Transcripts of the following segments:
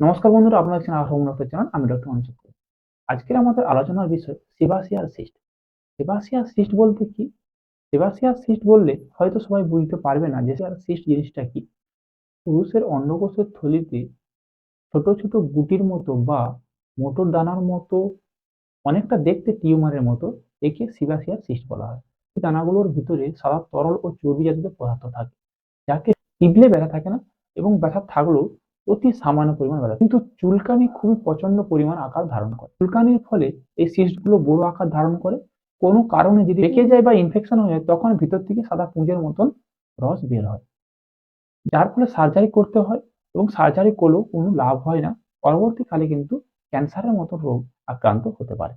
নমস্কার বন্ধুরা, আপনারা দেখছেন আরও একটা চ্যানেল আমি ডক্টর অঞ্চল আজকের আমাদের আলোচনার বিষয় সেবাসিয়ার সিস্ট। সেবাসিয়ার সিস্ট বলতে কি? সেবাসিয়ার সিস্ট বললে হয়তো সবাই বুঝতে পারবে না যে সিস্ট জিনিসটা কি। পুরুষের অন্ডকোষের থলিতে ছোট ছোট গুটির মতো বা মোটর দানার মতো অনেকটা দেখতে টিউমারের মতো একে সিবাসিয়ার সিস্ট বলা হয়। এই দানাগুলোর ভিতরে সাদা তরল ও চর্বি জাতীয় পদার্থ থাকে, যাকে টিপলে ব্যথা থাকে না এবং ব্যথা থাকলেও অতি সামান্য পরিমাণ ব্যথা কিন্তু চুলকানি খুবই প্রচণ্ড পরিমাণ আকার ধারণ করে। চুলকানির ফলে এই সিস্টগুলো বড় আকার ধারণ করে। কোনো কারণে যদি পেকে যায় বা ইনফেকশন হয়ে যায়, তখন ভিতর থেকে সাদা পুঁজের মতন রস বের হয়। যার ফলে সার্জারি করতে হয় এবং সার্জারি করলেও কোনো লাভ হয় না। পরবর্তীকালে কিন্তু ক্যান্সারের মতো রোগ আক্রান্ত হতে পারে।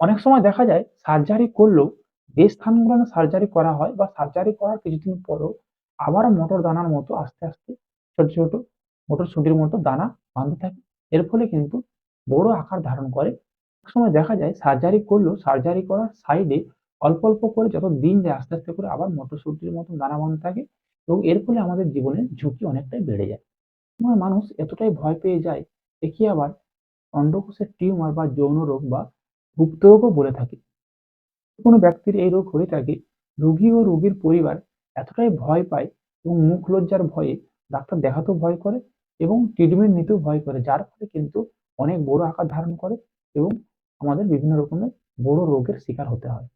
অনেক সময় দেখা যায় সার্জারি করলেও যে স্থানগুলো সার্জারি করা হয় বা সার্জারি করার কিছুদিন পরও আবার মোটর দানার মতো আস্তে আস্তে ছোট ছোট মটরশুঁটির মতো দানা বাঁধতে থাকে। এর ফলে কিন্তু বড় আকার ধারণ করে। অনেক সময় দেখা যায় সার্জারি করলেও সার্জারি করার সাইডে অল্প অল্প করে যত দিন যায় আস্তে আস্তে করে আবার মটরশুঁটির মতো দানা বাঁধতে থাকে এবং এর ফলে আমাদের জীবনের ঝুঁকি অনেকটাই বেড়ে যায়। মানুষ এতটাই ভয় পেয়ে যায় একে আবার অন্ডকোষের টিউমার বা যৌন রোগ বা গুপ্ত রোগও বলে থাকে। কোনো ব্যক্তির এই রোগ হয়ে থাকে, রোগী ও রোগীর পরিবার এতটাই ভয় পায় এবং মুখ লজ্জার ভয়ে ডাক্তার দেখাতেও ভয় করে এবং ট্রিটমেন্ট নিতেও ভয় করে। যার ফলে কিন্তু অনেক বড় আকার ধারণ করে এবং আমাদের বিভিন্ন রকমের বড় রোগের শিকার হতে হয়।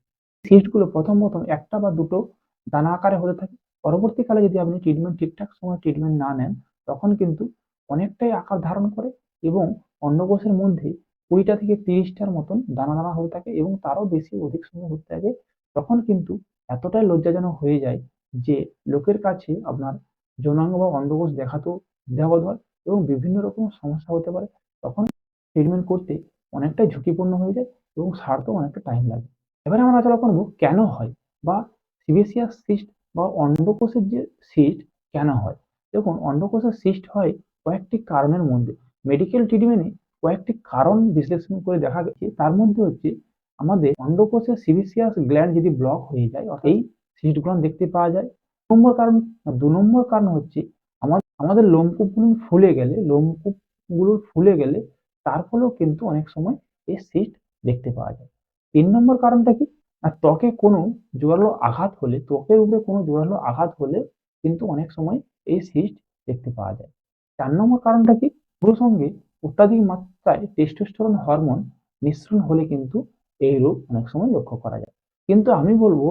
সিস্টগুলো প্রথম প্রথম একটা বা দুটো দানা আকারে হতে থাকে। পরবর্তীকালে যদি আপনি ট্রিটমেন্ট ঠিকঠাক সময় ট্রিটমেন্ট না নেন, তখন কিন্তু অনেকটাই আকার ধারণ করে এবং অন্ডকোষের মধ্যে কুড়িটা থেকে তিরিশটার মতন দানা দানা হয়ে থাকে এবং তারও বেশি অধিক সময় হতে থাকে। তখন কিন্তু এতটাই লজ্জাজনক হয়ে যায় যে লোকের কাছে আপনার যৌনাঙ্গ বা অন্ডকোষ দেখাতেও দ্বিধাবোধ হয় এবং বিভিন্ন রকম সমস্যা হতে পারে, তখন ট্রিটমেন্ট করতে অনেকটাই ঝুঁকিপূর্ণ হয়ে যায় এবং সারতেও অনেকটা টাইম লাগে। এবারে আমরা আলোচনা করব কেন হয় বা সিবেসিয়াস সিস্ট বা অন্ডকোষের যে সিস্ট কেন হয়? দেখুন, অন্ডকোষের সিস্ট হয় কয়েকটি কারণের মধ্যে। মেডিকেল ট্রিটমেন্টে কয়েকটি কারণ বিশ্লেষণ করে দেখা গেছে। তার মধ্যে হচ্ছে আমাদের অন্ডকোষের সিবিসিয়াস গ্ল্যান্ড যদি ব্লক হয়ে যায় এই সিস্টগুলো দেখতে পাওয়া যায়। নম্বর কারণ, দু নম্বর কারণ হচ্ছে আমাদের লোমকূপগুলো ফুলে গেলে, লোমকূপগুলো ফুলে গেলে তার ফলেও কিন্তু অনেক সময় এই সিস্ট দেখতে পাওয়া যায়। তিন নম্বর কারণটা কি? না, ত্বকে কোনো জোরালো আঘাত হলে ত্বকের উপরে কোনো জোরালো আঘাত হলে কিন্তু অনেক সময় এই সিস্ট দেখতে পাওয়া যায়। চার নম্বর কারণটা কি? পুরো সঙ্গে অত্যাধিক মাত্রায় টেস্টোস্টেরন হরমোন মিশ্রণ হলে কিন্তু এই রোগ অনেক সময় লক্ষ্য করা যায়। কিন্তু আমি বলব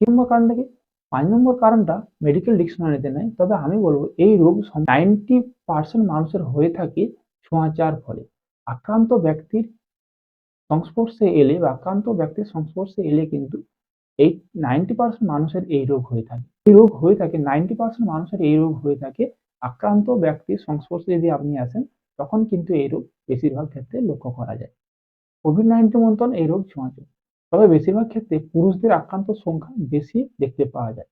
নম্বর কারণটা কি? পাঁচ নম্বর কারণটা মেডিকেল ডিকশনারিতে নেই, তবে আমি বলব এই রোগ নাইনটি পার্সেন্ট মানুষের হয়ে থাকে ছোঁয়াচার ফলে। আক্রান্ত ব্যক্তির সংস্পর্শে এলে বা আক্রান্ত ব্যক্তির সংস্পর্শে এলে কিন্তু এই নাইনটি পার্সেন্ট মানুষের এই রোগ হয়ে থাকে। এই রোগ হয়ে থাকে নাইনটি পার্সেন্ট মানুষের এই রোগ হয়ে থাকে, আক্রান্ত ব্যক্তির সংস্পর্শে যদি আপনি আসেন, তখন কিন্তু এই রোগ বেশিরভাগ ক্ষেত্রে লক্ষ্য করা যায়। কোভিড নাইন্টিন মতন এই রোগ ছোঁয়াচে তবে বেশিরভাগ ক্ষেত্রে পুরুষদের আক্রান্ত সংখ্যা বেশি দেখতে পাওয়া যায়।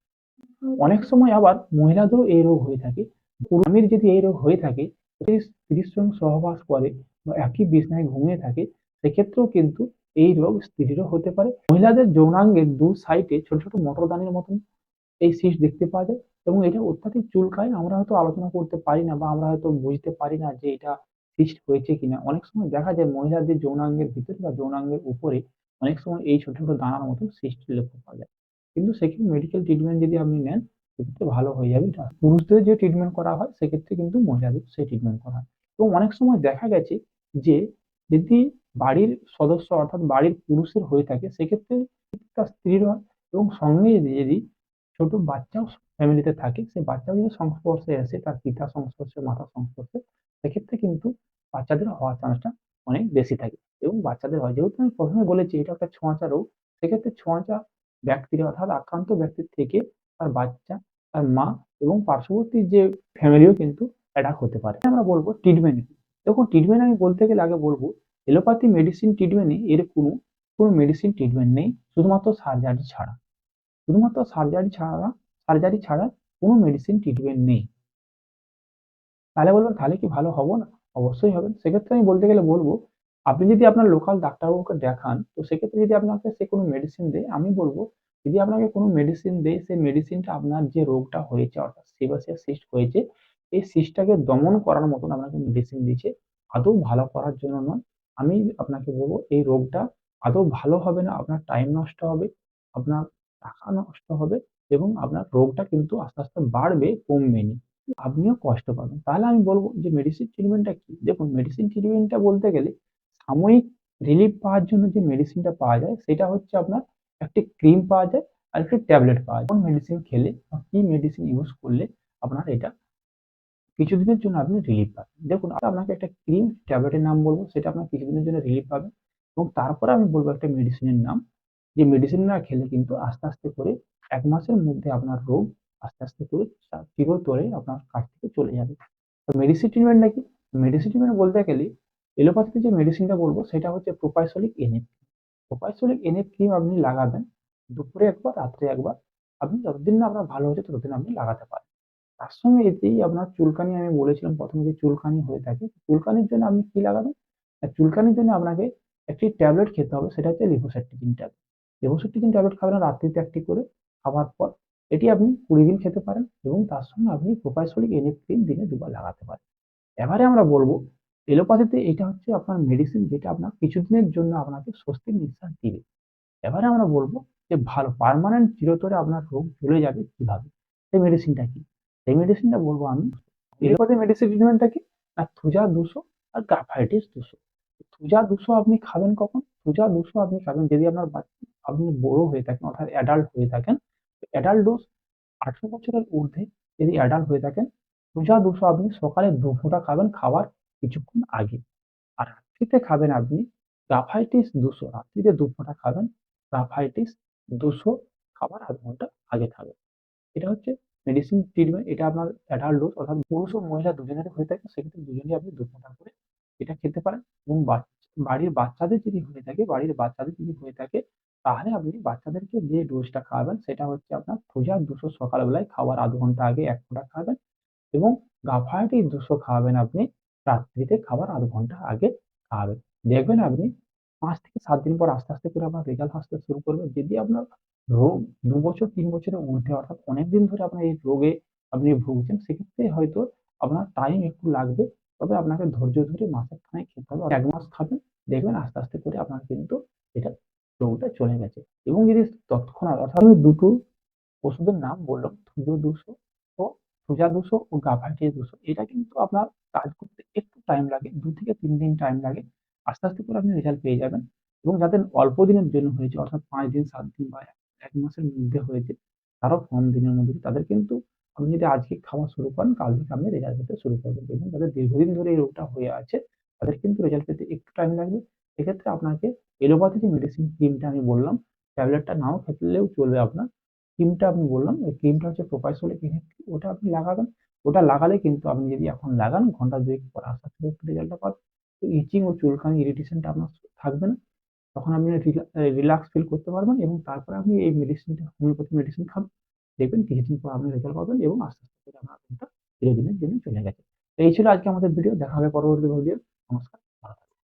অনেক সময় আবার মহিলাদেরও এই রোগ হয়ে থাকে। স্বামীর যদি এই রোগ হয়ে থাকে স্ত্রীর সঙ্গে সহবাস করে বা একই বিছনায় ঘুমিয়ে থাকে সেক্ষেত্রেও কিন্তু এই রোগ স্ত্রীরও হতে পারে। মহিলাদের যৌনাঙ্গের দু সাইডে ছোট ছোট মটরদানির মতন এই সিস্ট দেখতে পাওয়া যায় এবং এটা অত্যাধিক চুলকায়। আমরা হয়তো আলোচনা করতে পারি না বা আমরা হয়তো বুঝতে পারি না যে এটা সিস্ট হয়েছে কিনা। অনেক সময় দেখা যায় মহিলাদের যৌনাঙ্গের ভিতরে বা যৌনাঙ্গের উপরে অনেক সময় এই ছোট ছোট দানার মতো সিস্ট লক্ষ্য পাওয়া যায়। কিন্তু সেক্ষেত্রে মেডিকেল ট্রিটমেন্ট যদি আপনি নেন, সেক্ষেত্রে ভালো হয়ে যাবে পুরুষদের যে ট্রিটমেন্ট করা হয়, সেক্ষেত্রে কিন্তু মহিলাদের সেই ট্রিটমেন্ট করা হয়। এবং অনেক সময় দেখা গেছে যে, যদি বাড়ির সদস্য অর্থাৎ বাড়ির পুরুষের হয়ে থাকে, সেক্ষেত্রে তার স্ত্রীর হয় এবং সঙ্গে যদি যদি ছোট বাচ্চাও ফ্যামিলিতে থাকে, সেই বাচ্চাও যদি সংস্পর্শে আসে, তার পিতা সংস্পর্শে, মাতার সংস্পর্শে, সেক্ষেত্রে কিন্তু বাচ্চাদের হওয়ার চান্সটা অনেক বেশি থাকে। এবং বাচ্চাদের হয়। যেহেতু আমি প্রথমে বলেছি এটা একটা ছোঁয়াচা রোগ, সেক্ষেত্রে ছোঁয়াচা ব্যক্তির অর্থাৎ আক্রান্ত ব্যক্তির থেকে তার বাচ্চা, তার মা এবং পার্শ্ববর্তী যে ফ্যামিলিও কিন্তু অ্যাটাক হতে পারে। আমরা বলব ট্রিটমেন্ট দেখুন ট্রিটমেন্ট আমি বলতে গেলে আগে বলব এলোপ্যাথি মেডিসিন ট্রিটমেন্টে এর কোনো কোনো মেডিসিন ট্রিটমেন্ট নেই, শুধুমাত্র সার্জারি ছাড়া। শুধুমাত্র সার্জারি ছাড়া সার্জারি ছাড়া কোনো মেডিসিন ট্রিটমেন্ট নেই। তাহলে বলবেন, তাহলে কি ভালো হব না? অবশ্যই হবে। সেক্ষেত্রে আমি বলতে গেলে বলব আপনি যদি আপনার লোকাল ডাক্তারবাবুকে দেখান, তো সেক্ষেত্রে যদি আপনাকে সে কোনো মেডিসিন দেয়, আমি বলব, যদি আপনাকে কোনো মেডিসিন দেয়, সেই মেডিসিনটা আপনার যে রোগটা হয়েছে, অর্থাৎ সেবাসিয়া সিস্ট হয়েছে, এই সিস্টটাকে দমন করার মতন আপনাকে মেডিসিন দিয়েছে, আদৌ ভালো করার জন্য নয়। আমি আপনাকে বলব, এই রোগটা আদৌ ভালো হবে না, আপনার টাইম নষ্ট হবে, আপনার টাকা নষ্ট হবে এবং আপনার রোগটা কিন্তু আস্তে আস্তে বাড়বে, কমবে না। আপনিও কষ্ট পাবেন। তাহলে আমি বলব যে মেডিসিন ট্রিটমেন্টটা কি? দেখুন মেডিসিন ট্রিটমেন্টটা বলতে গেলে সাময়িক রিলিফ পাওয়ার জন্য যে মেডিসিনটা পাওয়া যায়, সেটা হচ্ছে আপনার একটি ক্রিম পাওয়া যায় আর একটি ট্যাবলেট পাওয়া যায়। কোন মেডিসিন খেলে বা কি মেডিসিন ইউজ করলে আপনার এটা কিছুদিনের জন্য আপনি রিলিফ পাবেন। দেখুন আপনাকে একটা ক্রিম ট্যাবলেটের নাম বলব, সেটা আপনার কিছুদিনের জন্য রিলিফ পাবেন এবং তারপরে আমি বলব একটা মেডিসিনের নাম। যে মেডিসিন না খেলে কিন্তু আস্তে আস্তে করে এক মাসের মধ্যে আপনার রোগ আস্তে আস্তে করে চিরতরে আপনার কাছ থেকে চলে যাবে। তো মেডিসিন ট্রিটমেন্ট নাকি? মেডিসিন ট্রিটমেন্ট বলতে গেলে এলোপ্যাথিতে যে মেডিসিনটা বলব, সেটা হচ্ছে Propysalic NF Propysalic NF cream আপনি লাগাবেন, দুপুরে একবার, রাত্রে একবার, আপনি যতদিন না আপনার ভালো হচ্ছে ততদিন আপনি লাগাতে পারেন। তার সঙ্গে এতেই আপনার চুলকানি, আমি বলেছিলাম প্রথমে যে চুলকানি হয়ে থাকে, চুলকানির জন্য আপনি কি লাগাবেন? চুলকানির জন্য আপনাকে একটি ট্যাবলেট খেতে হবে, সেটা হচ্ছে লিভোসেট্রিজিন ট্যাবলেট লিভোসেট্রিজিন ট্যাবলেট খাবেন রাত্রিতে একটি করে খাবার পর, এটি আপনি কুড়ি দিন খেতে পারেন এবং তার সঙ্গে আপনি প্রোপাইসোলিক এনএফ ক্রিম দিনে দুবার লাগাতে পারেন। এবারে আমরা বলব এলোপ্যাথিতে এটা হচ্ছে আপনার মেডিসিন যেটা আপনার কিছুদিনের জন্য আপনাকে স্বস্তির নিঃশ্বাস দিবে। এবারে আমরা বলব যে ভালো পার্মানেন্ট চিরতরে আপনার রোগ চলে যাবে কীভাবে? সেই মেডিসিনটা কি? সেই মেডিসিনটা বলব আমি, এলোপ্যাথি মেডিসিন ট্রিটমেন্টটা কি? না থুজা দুশো আর গ্রাফাইটিস দুশো। থুজা দুশো আপনি খাবেন কখন? থুজা দুশো আপনি খাবেন যদি আপনার আপনি বড় হয়ে থাকেন, অর্থাৎ অ্যাডাল্ট হয়ে থাকেন অ্যাডাল্ট ডোজ আঠেরো বছরের ঊর্ধ্বে যদি অ্যাডাল্ট হয়ে থাকেন থুজা দুশো আপনি সকালে দু ফোঁটা খাবেন খাবার কিছুক্ষণ আগে। আর রাত্রিতে খাবেন আপনি গ্রাফাইটিস দুশো। রাত্রিতে দু ফোঁটা খাবেন গ্রাফাইটিস দুশো। খাবার আধ ঘণ্টা আগে খাবেন। এটা হচ্ছে মেডিসিন ট্রিটমেন্ট এটা আপনার অ্যাডাল্ট ডোজ অর্থাৎ পুরুষ ও মহিলা দুজনেরই হয়ে থাকে, সেক্ষেত্রে দুজনেই আপনি দু ফোঁটা করে এটা খেতে পারেন। এবং বাড়ির বাচ্চাদের যদি হয়ে থাকে, বাড়ির বাচ্চাদের যদি হয়ে থাকে, তাহলে আপনি বাচ্চাদেরকে যে ডোজটা খাওয়াবেন, সেটা হচ্ছে আপনার থুজার দুশো সকালবেলায় খাওয়ার আধ ঘণ্টা আগে এক ফোঁটা খাবেন। এবং গাফায়াটিস দুশো খাওয়াবেন আপনি রাত্রিতে খাবার আধ ঘণ্টা আগে খাওয়াবেন দেখবেন আপনি পাঁচ থেকে সাত দিন পর আস্তে আস্তে করে আপনার রেজাল্ট আসতে শুরু করবে। যদি আপনার রোগ দু বছর, তিন বছরের ঊর্ধ্বে অর্থাৎ অনেক দিন ধরে আপনার এই রোগে আপনি ভুগছেন, সেক্ষেত্রে হয়তো আপনার টাইম একটু লাগবে। তবে আপনাকে ধৈর্য ধরে মাসের খানে খেতে হবে। এক মাস খাবেন, দেখবেন আস্তে আস্তে করে আপনার কিন্তু এটা রোগটা চলে গেছে। এবং যদি তৎক্ষণাৎ অর্থাৎ আমি দুটো ওষুধের নাম বললাম থুজো দুশো ও থুজা দুশো ও গাভাটিয়া দুশো, এটা কিন্তু আপনার কাজ করতে টাইম লাগে, দু থেকে তিন দিন টাইম লাগে, আস্তে আস্তে করে আপনি রেজাল্ট পেয়ে যাবেন। এবং যাদের অল্প দিনের জন্য হয়েছে, অর্থাৎ পাঁচ দিন, সাত দিন বা এক মাসের মধ্যে হয়েছে, তারও কম দিনের মধ্যে তাদের কিন্তু আপনি যদি আজকে খাওয়া শুরু করেন, কাল থেকে আপনি রেজাল্ট পেতে শুরু করবেন। এবং যাদের দীর্ঘদিন ধরে এই রোগটা হয়ে আছে, তাদের কিন্তু রেজাল্ট পেতে একটু টাইম লাগবে। সেক্ষেত্রে আপনাকে এলোপ্যাথি যে মেডিসিন ক্রিমটা আমি বললাম ট্যাবলেটটা নাও খেলেও চলবে আপনার। ক্রিমটা আপনি বললাম ওই ক্রিমটা হচ্ছে প্রোপাইসোলিক ওটা আপনি লাগাবেন। ওটা লাগালে কিন্তু আপনি যদি এখন লাগান, ঘণ্টা দুয়েক পর আস্তে আস্তে একটু রেজাল্টটা পাবেন। তো ইচিং ও চুলকানি ইরিটেশনটা আপনার থাকবে না। তখন আপনি রিল্যাক্স ফিল করতে পারবেন এবং তারপরে আপনি এই মেডিসিনটা হোমিওপ্যাথি মেডিসিন খাবেন দেখবেন কিছুদিন পর আপনি রেজাল্ট পাবেন এবং আস্তে আস্তে করে আপনার ধীরে দিনের জন্য চলে গেছে। এই ছিল আজকে আমাদের ভিডিও দেখা হবে পরবর্তী ভিডিও নমস্কার।